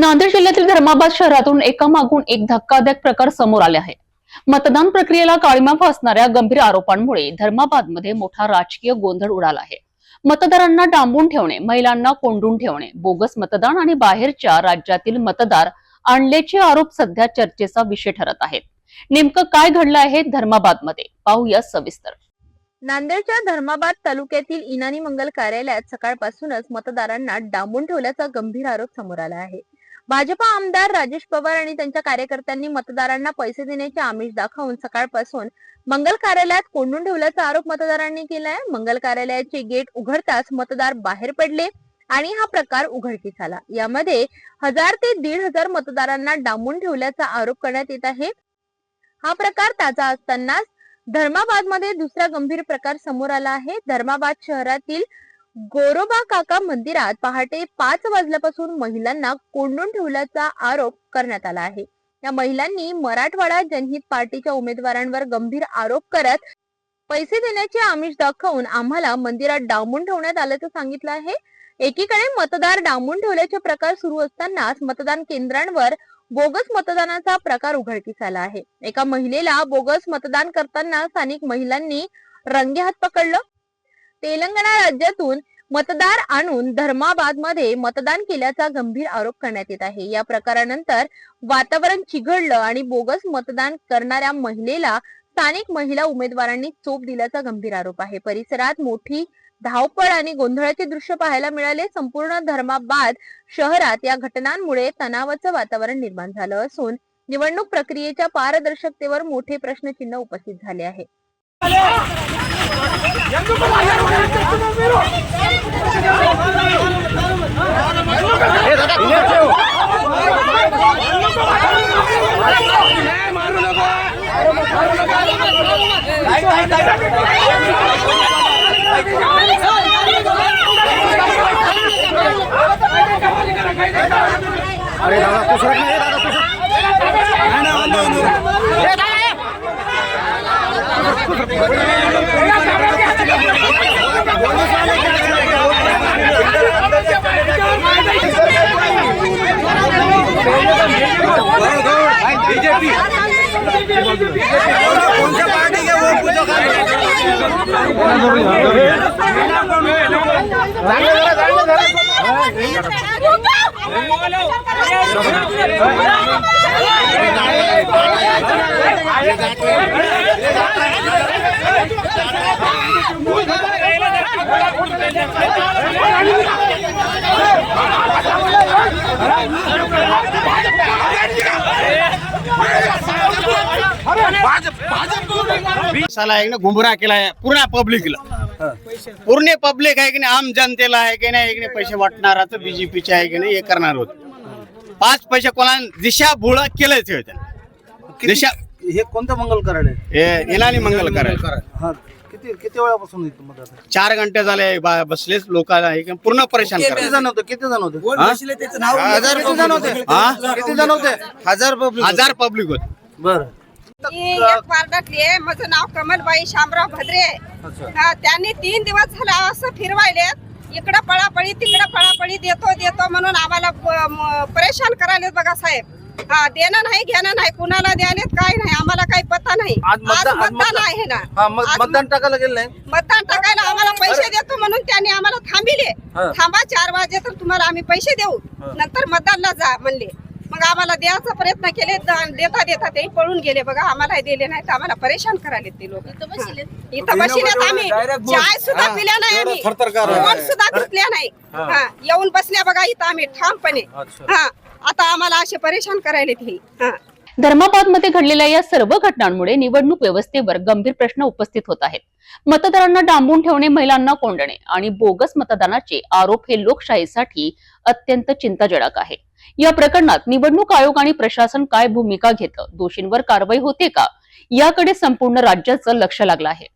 नांदेड जिल्ह्यातील धर्माबाद शहरातून एका मागून एक धक्कादायक प्रकार समोर आले आहे. मतदान प्रक्रियेला काळीमा फासणाऱ्या गंभीर आरोपांमुळे धर्माबादमध्ये मोठा राजकीय गोंधळ उडाला आहे. मतदारांना डांबून ठेवणे महिलांना कोंडून ठेवणे बोगस मतदान आणि बाहेरच्या राज्यातील मतदार आणल्याचे आरोप सध्या चर्चेचा विषय ठरत आहेत. नेमकं काय घडलं आहे धर्माबादमध्ये? पाहूया सविस्तर. नांदेडच्या धर्माबाद तालुक्यातील इनानी मंगल कार्यालयात सकाळपासूनच मतदारांना डांबून ठेवल्याचा गंभीर आरोप समोर आला आहे. भाजपा आमदार राजेश पवार आणि त्यांच्या कार्यकर्त्यांनी मतदारांना पैसे देण्याचे आमिष दाखवून सकाळपासून मंगल कार्यालयात कोंडून ठेवल्याचा आरोप मतदारांनी केलाय. मंगल कार्यालयाचे गेट उघडताच मतदार बाहेर पडले आणि हा प्रकार उघडकीस आला. यामध्ये हजार ते दीड हजार मतदारांना डांबून ठेवल्याचा आरोप करण्यात येत आहे. हा प्रकार ताजा असतानाच धर्माबादमध्ये दुसरा गंभीर प्रकार समोर आला आहे. धर्माबाद शहरातील गोरोबा काका मंदिरात पहाटे पाच वाजल्यापासून महिलांना कोंडून ठेवल्याचा आरोप करण्यात आला आहे. या महिलांनी मराठवाडा जनहित पार्टीच्या उमेदवारांवर गंभीर आरोप करत पैसे देण्याचे आमिष दाखवून आम्हाला मंदिरात डांबून ठेवण्यात आल्याचं सांगितलं आहे. एकीकडे मतदार डांबून ठेवल्याचे प्रकार सुरू असतानाच मतदान केंद्रांवर बोगस मतदानाचा प्रकार उघडकीस आला आहे. एका महिलेला बोगस मतदान करताना स्थानिक महिलांनी रंगेहात पकडलं. तेलंगणा राज्यातून मतदार आणून धर्माबादमध्ये मतदान केल्याचा गंभीर आरोप करण्यात येत आहे. या प्रकारानंतर वातावरण चिघळलं आणि बोगस मतदान करणाऱ्या महिलेला स्थानिक महिला उमेदवारांनी चोप दिल्याचा गंभीर आरोप आहे. परिसरात मोठी धावपळ आणि गोंधळाचे दृश्य पाहायला मिळाले. संपूर्ण धर्माबाद शहरात या घटनांमुळे तणावाचं वातावरण निर्माण झालं असून निवडणूक प्रक्रियेच्या पारदर्शकतेवर मोठे प्रश्नचिन्ह उपस्थित झाले आहे. अरे दादा तू सरक नाही दादा तू सरक. नाही, नाही, नाही, नाही. ए, दादा, ए. बीजेपी कोणत्या पार्टी के वो पूछो साला आहे की नाही गुमराह केलाय पूर्ण पब्लिकला पूर्ण पब्लिक आहे की नाही आम जनतेला आहे की नाही की नाही पैसे वाटणार बीजेपीचे आहे की नाही हे करणार होत. पाच पैसे कोणा दिशा भुळ केलंच हे त्यानं. दिशा हे कोणतं मंगल कार्यालय हे इनानी मंगल करायला किती किती वेळापासून येतो? चार घंटे झाले बा- बसलेच लोकांना पूर्ण परेशान किती करा. जण होते? किती जण होते? हजार किती जण होते? हा? किती जण होते? हजार पब्लिक हजार पब्लिक होत. बर. मी एक वार्डातली आहे. माझं नाव कमलबाई शामराव भद्रे आहे. हा त्यांनी तीन दिवस झाला असं फिरवायलेत इकडं पळापळी तिकडं पळापळी देतो देतो म्हणून आम्हाला प- म- परेशान करायलेत बघा साहेब. हा देणं नाही घेणं नाही कुणाला द्यालेत काय नाही. नाही. आज मतदान- आज मतदान मतदान- आहे ना. हा मग आज मतदान टाकायला गेलं नाही? मतदान टाकायला आम्हाला पैसे देतो म्हणून त्यांनी आम्हाला थांबिले. हा. थांबा चार वाजे तर तुम्हाला आम्ही पैसे देऊ. हा. नंतर मतदानला जा म्हणले. मग आम्हाला द्यायचा प्रयत्न केले द- देता देता ते पळून गेले. बघा आम्हाला दिले नाही तर आम्हाला परेशान करायले ते लोक. इथं बसलेत. आम्ही. चाय सुद्धा पिल्या नाही आम्ही. फोन सुद्धा घेतल्या नाही. हा. येऊन बसल्या बघा इथं आम्ही ठामपणे. अच्छा. हा. आता आम्हाला असे परेशान करायले ते हा. धर्माबादमध्ये घडलेल्या या सर्व घटनांमुळे निवडणूक व्यवस्थेवर गंभीर प्रश्न उपस्थित होत आहेत. मतदारांना डांबून ठेवणे महिलांना कोंडणे आणि बोगस मतदानाचे आरोप हे लोकशाहीसाठी अत्यंत चिंताजनक आहे. या प्रकरणात निवडणूक आयोग आणि प्रशासन काय भूमिका घेतं दोषींवर कारवाई होते का? याकडे संपूर्ण राज्याचं लक्ष लागलं आहे.